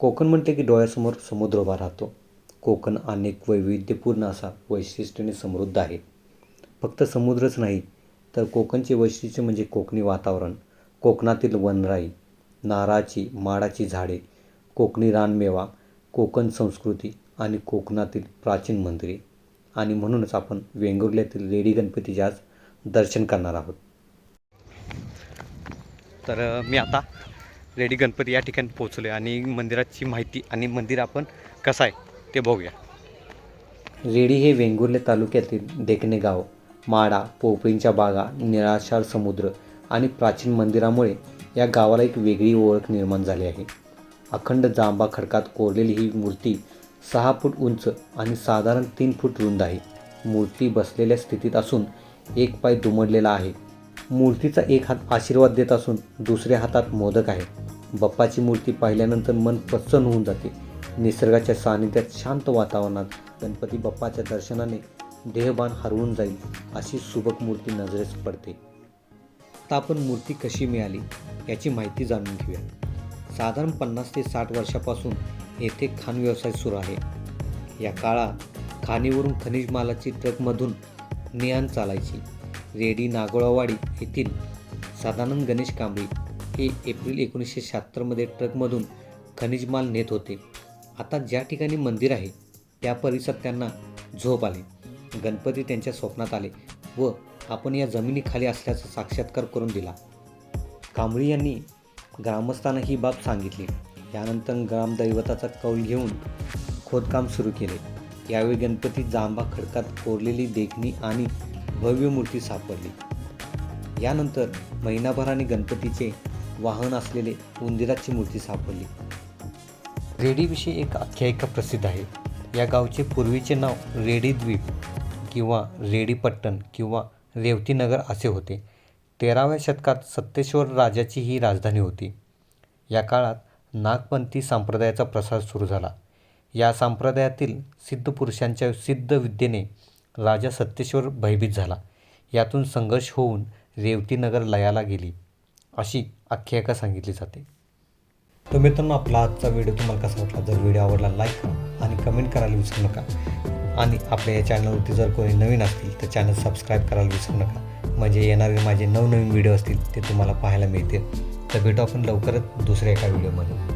कोकण म्हटले की डोळ्यासमोर समुद्र उभा राहतो. कोकण अनेक वैविध्यपूर्ण असा वैशिष्ट्याने समृद्ध आहे. फक्त समुद्रच नाही तर कोकणचे वैशिष्ट्य म्हणजे कोकणी वातावरण कोकणातील वनराई नारळाची माडाची झाडे कोकणी रानमेवा कोकण संस्कृती आणि कोकणातील प्राचीन मंदिरे. आणि म्हणूनच आपण वेंगुर्ल्यातील लेडी गणपतीचे आज दर्शन करणार आहोत. तर मी आता रेडी गणपती या ठिकाणी पोहोचलो आणि मंदिराची माहिती आणि मंदिर आपण कसं आहे ते बघूया. रेडी हे वेंगुर्ले तालुक्यातील देखणे गाव माडा पोपळींच्या बागा निराशार समुद्र आणि प्राचीन मंदिरामुळे या गावाला एक वेगळी ओळख निर्माण झाली आहे. अखंड जांबा खडकात कोरलेली ही मूर्ती सहा फूट उंच आणि साधारण तीन फूट रुंद आहे. मूर्ती बसलेल्या स्थितीत असून एक पाय दुमडलेला आहे. मूर्तीचा एक हात आशीर्वाद देत असून दुसऱ्या हातात मोदक आहे. बाप्पाची मूर्ती पाहिल्यानंतर मन प्रसन्न होऊन जाते. निसर्गाच्या सानिध्यात शांत वातावरणात गणपती बाप्पाच्या दर्शनाने देहभान हरवून जाईल अशी सुबक मूर्ती नजरेस पडते. आता आपण मूर्ती कशी मिळाली याची माहिती जाणून घेऊया. साधारण पन्नास ते साठ वर्षापासून येथे खाण व्यवसाय सुरू आहे. या काळात खाणीवरून खनिज मालाची ट्रकमधून ने चालायची. रेडी नागोळावाडी येथील सदानंद गणेश कांबळी हे एप्रिल एकोणीसशे शहात्तरमध्ये ट्रकमधून खनिज माल नेत होते. आता ज्या ठिकाणी मंदिर आहे त्या परिसरात त्यांना झोप आली. गणपती त्यांच्या स्वप्नात आले व आपण या जमिनीखाली असल्याचा साक्षात्कार करून दिला. कांबळी यांनी ग्रामस्थांना ही बाब सांगितली. यानंतर ग्रामदैवताचा कौल घेऊन खोदकाम सुरू केले. यावेळी गणपती जांभा खडकात कोरलेली देखणी आणि भव्य मूर्ती सापडली. यानंतर महिनाभराने गणपतीचे वाहन असलेले उंदिराची मूर्ती सापडली. रेडीविषयी एक आख्यायिका प्रसिद्ध आहे. या गावचे पूर्वीचे नाव रेडी द्वीप किंवा रेडीपट्टण किंवा रेवतीनगर असे होते. तेराव्या शतकात सत्तेश्वर राजाची ही राजधानी होती. या काळात नागपंथी संप्रदायाचा प्रसार सुरू झाला. या संप्रदायातील सिद्ध पुरुषांच्या सिद्ध विद्येने राजा सत्तेश्वर भयभीत झाला. यातून संघर्ष होऊन रेवतीनगर लयाला गेली. अशी आख्यायिका सांगितली जाते. तर मित्रांनो आपला आजचा व्हिडिओ तुम्हाला कसा वाटला? जर व्हिडिओ आवडला लाईक करा आणि कमेंट करायला विसरू नका. आणि आपल्या या चॅनलवरती जर कोणी नवीन असतील तर चॅनल सबस्क्राईब करायला विसरू नका. म्हणजे येणारे माझे नवनवीन व्हिडिओ असतील ते तुम्हाला पाहायला मिळतील. तर भेटू आपण लवकरच दुसऱ्या एका व्हिडिओमध्ये.